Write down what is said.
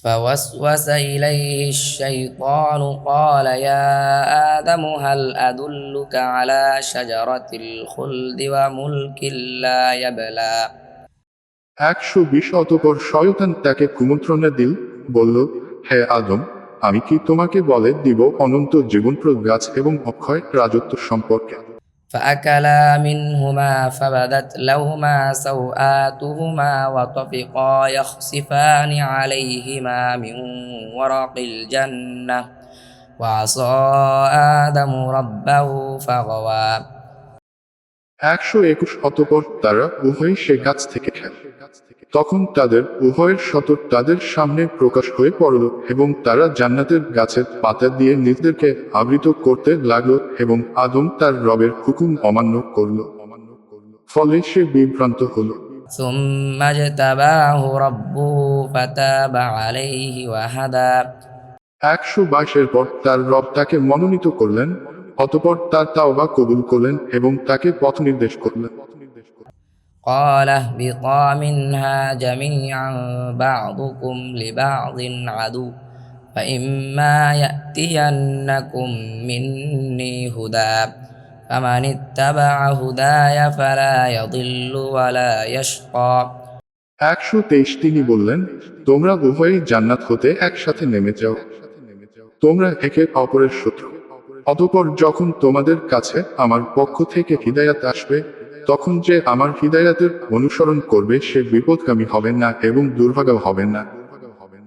فوسوس إليه الشيطان قال يا آدم هل أدلك على شجرة الخلد وملك لا يبلى একশো বিশ অতপর শয়তান তাকে কুমন্ত্রণা দিল বলল হে আদম আমি কি তোমাকে বলে দিব অনন্ত জীবনপ্রদ গাছ এবং অক্ষয় রাজত্ব সম্পর্কে فأكلا منهما فبدت لهما سوآتهما وطفقا يخصفان عليهما من ورق الجنة وعصى آدم ربه فغوى একশো একুশ অতপর তারা উভয়ই সে গাছ থেকে খেল তখন তাদের উভয়ের সতর তাদের সামনে প্রকাশ হয়ে পড়ল এবং তারা জান্নাতের গাছের পাতা দিয়ে নিজেদেরকে আবৃত করতে লাগলো এবং আদম তার রবের হুকুম অমান্য করল ফলে সে বিভ্রান্ত হলো ثم اجتباه ربه فتاب عليه وهدى একশো বাইশের পর তার রব তাকে মনোনীত করলেন অতপর তার তাওবা কবুল করলেন এবং তাকে পথ নির্দেশ করলেন قال اهبطا منها جميعا بعضكم لبعض عدو فإما يأتينكم مني هدى فمن اتبع هداي فلا يضل ولا يشقى একশো তেইশ তিনি বললেন তোমরা উভয়ই জান্নাত হতে একসাথে নেমে যাও তোমরা একে অপরের শত্রু অতপর যখন তোমাদের কাছে আমার পক্ষ থেকে হৃদায়াত আসবে, তখন যে আমার হৃদায়াতের অনুসরণ করবে সে বিপদগামী হবে না এবং দুর্ভাগ্য হবে না।